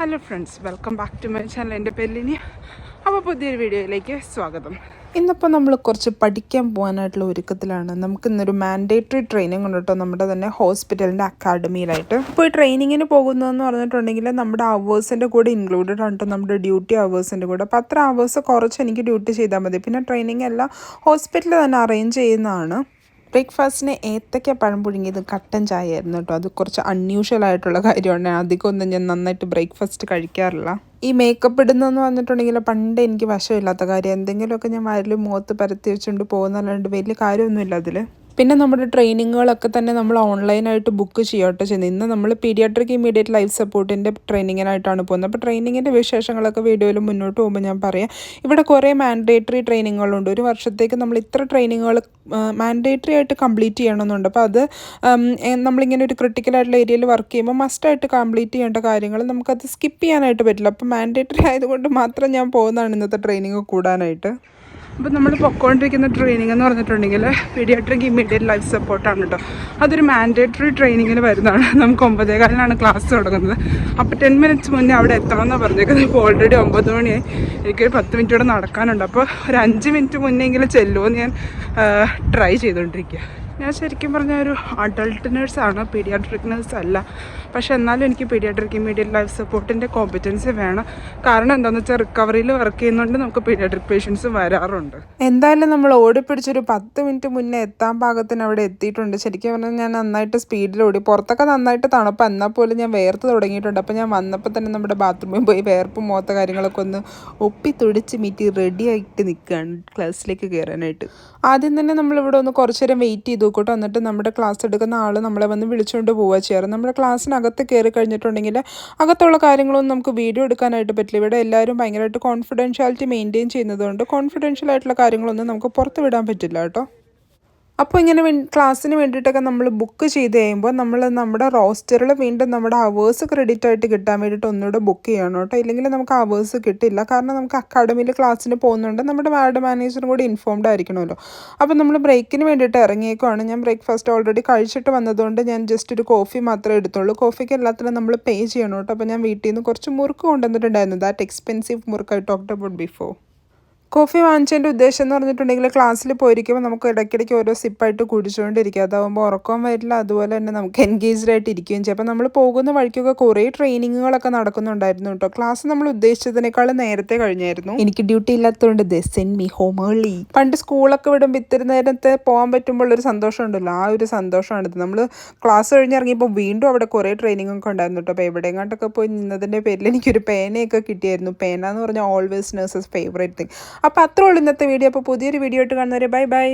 Hello friends welcome back to my channel എന്റെ പേരിലിനി അപ്പോൾ പുതിയൊരു വീഡിയോയിലേക്ക് സ്വാഗതം. ഇന്നിപ്പോൾ നമ്മൾ കുറച്ച് പഠിക്കാൻ പോകാനായിട്ടുള്ള ഒരുക്കത്തിലാണ്. നമുക്ക് ഇന്നൊരു മാൻഡേറ്ററി ട്രെയിനിങ് ഉണ്ട് കേട്ടോ. നമ്മുടെ തന്നെ ഹോസ്പിറ്റലിന്റെ അക്കാഡമിയിലായിട്ട് ഇപ്പോൾ ഈ ട്രെയിനിങ്ങിന് പോകുന്നതെന്ന് പറഞ്ഞിട്ടുണ്ടെങ്കിൽ നമ്മുടെ അവേഴ്സിന്റെ കൂടെ ഇൻക്ലൂഡഡ് ആണ് കേട്ടോ. നമ്മുടെ ഡ്യൂട്ടി അവേഴ്സിന്റെ കൂടെ. അപ്പോൾ അത്ര അവേഴ്സ് കുറച്ച് എനിക്ക് ഡ്യൂട്ടി ചെയ്താൽ മതി. പിന്നെ ട്രെയിനിങ് എല്ലാം ഹോസ്പിറ്റലിൽ തന്നെ അറേഞ്ച് ചെയ്യുന്നതാണ്. ബ്രേക്ക്ഫാസ്റ്റിന് ഏത്തക്ക പഴം പുഴുങ്ങിയത് കട്ടൻ ചായ ആയിരുന്നു കേട്ടോ. അത് കുറച്ച് അൺയൂഷ്വൽ ആയിട്ടുള്ള കാര്യമാണ്. അധികം ഒന്നും ഞാൻ നന്നായിട്ട് ബ്രേക്ക്ഫാസ്റ്റ് കഴിക്കാറില്ല. ഈ മേക്കപ്പ് ഇടുന്നതെന്ന് പറഞ്ഞിട്ടുണ്ടെങ്കിൽ പണ്ട് എനിക്ക് വശമില്ലാത്ത കാര്യം. എന്തെങ്കിലുമൊക്കെ ഞാൻ വയറിൽ മുഖത്ത് പരത്തി വെച്ചുകൊണ്ട് പോകുന്നതല്ലാണ്ട് വലിയ കാര്യമൊന്നുമില്ല അതിൽ പിന്നെ നമ്മുടെ ട്രെയിനിങ്ങുകളൊക്കെ തന്നെ നമ്മൾ ഓൺലൈനായിട്ട് ബുക്ക് ചെയ്യോട്ടെ ചെയ്യുന്നത്. ഇന്ന് നമ്മൾ പീഡിയാട്രിക് ഇമീഡിയറ്റ് ലൈഫ് സപ്പോർട്ടിന്റെ ട്രെയിനിങ്ങിനായിട്ടാണ് പോകുന്നത്. അപ്പോൾ ട്രെയിനിങ്ങിന്റെ വിശേഷങ്ങളൊക്കെ വീഡിയോയിൽ മുന്നോട്ട് പോകുമ്പോൾ ഞാൻ പറയാം. ഇവിടെ കുറേ മാൻഡേറ്ററി ട്രെയിനിങ്ങുകളുണ്ട് ഒരു വർഷത്തേക്ക് നമ്മൾ ഇത്ര ട്രെയിനിങ്ങുകൾ മാൻഡേറ്ററി ആയിട്ട് കംപ്ലീറ്റ് ചെയ്യണമെന്നുണ്ട്. അപ്പോൾ അത് നമ്മളിങ്ങനെ ഒരു ക്രിട്ടിക്കൽ ആയിട്ടുള്ള ഏരിയയിൽ വർക്ക് ചെയ്യുമ്പോൾ മസ്റ്റായിട്ട് കംപ്ലീറ്റ് ചെയ്യേണ്ട കാര്യങ്ങൾ നമുക്കത് സ്കിപ്പ് ചെയ്യാനായിട്ട് പറ്റില്ല. അപ്പോൾ മാൻഡേറ്ററി ആയതുകൊണ്ട് മാത്രം ഞാൻ പോകുന്നതാണ് ഇന്നത്തെ ട്രെയിനിങ് കൂടാനായിട്ട്. അപ്പോൾ നമ്മൾ പൊക്കോണ്ടിരിക്കുന്ന ട്രെയിനിങ് എന്ന് പറഞ്ഞിട്ടുണ്ടെങ്കിൽ പീഡിയാട്രിക് ഇമ്മീഡിയറ്റ് ലൈഫ് സപ്പോർട്ടാണ് കേട്ടോ അതൊരു മാൻഡേറ്ററി ട്രെയിനിങ്ങിന് വരുന്നതാണ്. നമുക്ക് ഒമ്പതേകാലിനാണ് ക്ലാസ് തുടങ്ങുന്നത്. അപ്പോൾ ടെൻ മിനിറ്റ്സ് മുന്നേ അവിടെ എത്തണമെന്നാണ് പറഞ്ഞേക്കുന്നത്. ഇപ്പോൾ ഓൾറെഡി ഒമ്പത് മണിയായി. എനിക്കൊരു പത്ത് മിനിറ്റ് കൂടെ നടക്കാനുണ്ട്. അപ്പോൾ ഒരു അഞ്ച് മിനിറ്റ് മുന്നെങ്കിലും ചെല്ലുമെന്ന് ഞാൻ ട്രൈ ചെയ്തുകൊണ്ടിരിക്കുക ഞാൻ ശരിക്കും പറഞ്ഞ ഒരു അഡൾട്ട് നേഴ്സാണ് പീഡിയാട്രിക് നേഴ്സ് അല്ല. പക്ഷെ എന്നാലും എനിക്ക് പീഡിയാട്രിക് ഇമ്മീഡിയറ്റ് ലൈഫ് സപ്പോർട്ടിന്റെ കോമ്പറ്റൻസി വേണം. കാരണം എന്താണെന്ന് വെച്ചാൽ റിക്കവറിയിൽ വർക്ക് ചെയ്യുന്നുണ്ട് നമുക്ക് പീഡിയാട്രിക് പേഷ്യൻസ് വരാറുണ്ട്. എന്തായാലും നമ്മൾ ഓടിപ്പിടിച്ചൊരു പത്ത് മിനിറ്റ് മുന്നേ എത്താൻ പാകത്തിന് അവിടെ എത്തിയിട്ടുണ്ട്. ശരിക്കും പറഞ്ഞാൽ ഞാൻ നന്നായിട്ട് സ്പീഡിലോടി പുറത്തൊക്കെ നന്നായിട്ട് തണുപ്പ്. എന്നാൽ പോലും ഞാൻ വേർത്ത് തുടങ്ങിയിട്ടുണ്ട്. അപ്പോൾ ഞാൻ വന്നപ്പോൾ തന്നെ നമ്മുടെ ബാത്റൂമിൽ പോയി വേർപ്പ് മോത്ത കാര്യങ്ങളൊക്കെ ഒന്ന് ഒപ്പി തുടിച്ച് മീറ്റി റെഡിയായിട്ട് നിൽക്കുകയാണ് ക്ലാസ്സിലേക്ക് കയറാനായിട്ട് ആദ്യം തന്നെ നമ്മളിവിടെ ഒന്ന് കുറച്ചു നേരം വെയിറ്റ് ചെയ്തു. കൂട്ടോ എന്നിട്ട് നമ്മുടെ ക്ലാസ് എടുക്കുന്ന ആൾ നമ്മളെ വന്ന് വിളിച്ചുകൊണ്ട് പോവുക ചെയ്യാറ്. നമ്മുടെ ക്ലാസ്സിനകത്ത് കയറി കഴിഞ്ഞിട്ടുണ്ടെങ്കിൽ അകത്തുള്ള കാര്യങ്ങളൊന്നും നമുക്ക് വീഡിയോ എടുക്കാനായിട്ട് പറ്റില്ല. ഇവിടെ എല്ലാവരും ഭയങ്കരമായിട്ട് കോൺഫിഡൻഷ്യാലിറ്റി മെയിന്റെയിൻ ചെയ്യുന്നതുകൊണ്ട് കോൺഫിഡൻഷ്യൽ ആയിട്ടുള്ള കാര്യങ്ങളൊന്നും നമുക്ക് പുറത്ത് വിടാൻ പറ്റില്ല കേട്ടോ. അപ്പോൾ ഇങ്ങനെ ക്ലാസ്സിന് വേണ്ടിയിട്ടൊക്കെ നമ്മൾ ബുക്ക് ചെയ്ത് കഴിയുമ്പോൾ നമ്മൾ നമ്മുടെ റോസ്റ്ററിൽ വീണ്ടും നമ്മുടെ അവേഴ്സ് ക്രെഡിറ്റ് ആയിട്ട് കിട്ടാൻ വേണ്ടിയിട്ട് ഒന്നുകൂടെ ബുക്ക് ചെയ്യണം കേട്ടോ. ഇല്ലെങ്കിൽ നമുക്ക് അവേഴ്സ് കിട്ടില്ല. കാരണം നമുക്ക് അക്കാഡമിയിൽ ക്ലാസ്സിന് പോകുന്നുണ്ട് നമ്മുടെ വാർഡ് മാനേജറും കൂടി ഇൻഫോംഡ് ആയിരിക്കണമല്ലോ. അപ്പോൾ നമ്മൾ ബ്രേക്കിന് വേണ്ടിയിട്ട് ഇറങ്ങിയേക്കുവാണ്. ഞാൻ ബ്രേക്ക്ഫാസ്റ്റ് ഓൾറെഡി കഴിച്ചിട്ട് വന്നതുകൊണ്ട് ഞാൻ ജസ്റ്റ് ഒരു കോഫി മാത്രമേ എടുത്തുള്ളൂ. കോഫിക്ക് എല്ലാത്തിനും നമ്മൾ പേ ചെയ്യണം കേട്ടോ. അപ്പോൾ ഞാൻ വീട്ടിൽ നിന്ന് കുറച്ച് മുറുക്ക് കൊണ്ടുവന്നിട്ടുണ്ടായിരുന്നു. That expensive murukku I talked about before coffee വാങ്ങിച്ചതിന്റെ ഉദ്ദേശം എന്ന് പറഞ്ഞിട്ടുണ്ടെങ്കിൽ ക്ലാസ്സിൽ പോയിരിക്കുമ്പോൾ നമുക്ക് ഇടയ്ക്കിടയ്ക്ക് ഓരോ സിപ്പായിട്ട് കുടിച്ചുകൊണ്ടിരിക്കുക. അതാകുമ്പോൾ ഉറക്കം വരില്ല. അതുപോലെ തന്നെ നമുക്ക് എൻഗേജ്ഡ് ആയിട്ട് ഇരിക്കുകയും ചെയ്യും. അപ്പോൾ നമ്മൾ പോകുന്ന വഴിക്കൊക്കെ കുറേ ട്രെയിനിങ്ങുകളൊക്കെ നടക്കുന്നുണ്ടായിരുന്നു കേട്ടോ. ക്ലാസ് നമ്മൾ ഉദ്ദേശിച്ചതിനേക്കാൾ നേരത്തെ കഴിഞ്ഞായിരുന്നു. എനിക്ക് ഡ്യൂട്ടി ഇല്ലാത്തതുകൊണ്ട് they send me home early. പണ്ട് സ്കൂളൊക്കെ വിടുമ്പോൾ ഇത്തിരി നേരത്തെ പോകാൻ പറ്റുമ്പോൾ ഒരു സന്തോഷം ഉണ്ടല്ലോ. ആ ഒരു സന്തോഷമാണിത്. നമ്മൾ ക്ലാസ് കഴിഞ്ഞിറങ്ങിയപ്പോൾ വീണ്ടും അവിടെ കുറേ ട്രെയിനിങ് ഒക്കെ ഉണ്ടായിരുന്നു കേട്ടോ. അപ്പോൾ എവിടെയെങ്ങാണ്ടൊക്കെ പോയി നിന്നതിന്റെ പേരിൽ എനിക്കൊരു പേനയൊക്കെ കിട്ടിയായിരുന്നു. പേന എന്ന് പറഞ്ഞാൽ ഓൾവേസ് നേഴ്സസ് ഫേവറേറ്റ് തിങ് അപ്പോൾ അത്രേ ഉള്ളൂ ഇന്നത്തെ വീഡിയോ അപ്പോൾ പുതിയൊരു വീഡിയോ ആയിട്ട് കാണുന്നവരെ ബൈ ബൈ